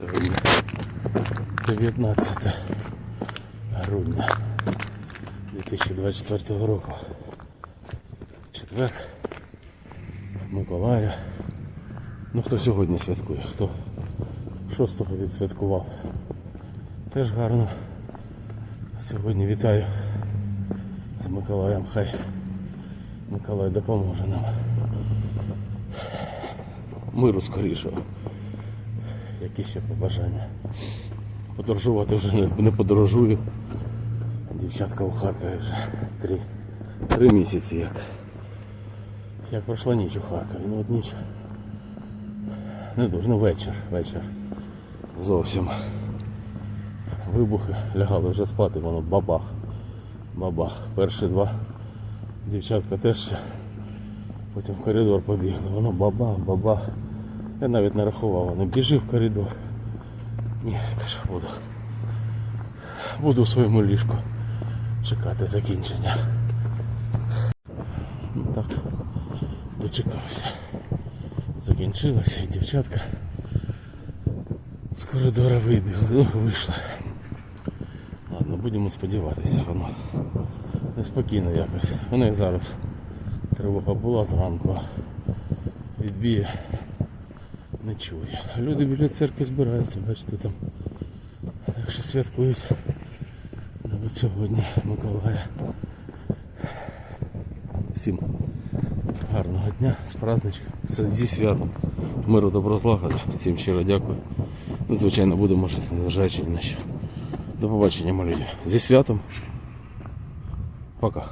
Сьогодні 19 грудня 2024 року. Четвер. Миколая. Ну хто сьогодні святкує, хто 6-го відсвяткував. Теж гарно. Сьогодні вітаю з Миколаєм. Хай Миколай допоможе нам. Миру скорішого. Які ще побажання. Подорожувати вже не, подорожую. Дівчатка у Харкові вже три, три місяці як. Як пройшла ніч у Харкові. Ну от ніч. Не дуже, ну вечір, вечір. Зовсім. Вибухи лягали вже спати, воно бабах. Бабах. Перші два дівчатка теж ще. Потім в коридор побігли. Воно бабах, бабах. Я навіть не рахував, воно біжи в коридор. Ні, кажу, буду. Буду в своєму ліжку чекати закінчення. Ну так, дочекався. Закінчилося і дівчатка з коридора вибігли, ну, вийшли. Ладно, будемо сподіватися, воно неспокійно якось. У них зараз тривога була зранку. Відбіє не чує. Люди біля церкви збираються, бачите, там. Так що святкують навіть сьогодні Миколая. Всім гарного дня, з праздничком, зі святом. Миру добро. Всім щиро дякую. Ну, звичайно, будемо жити, незважаючи на що. До побачення, мої. Зі святом. Пока.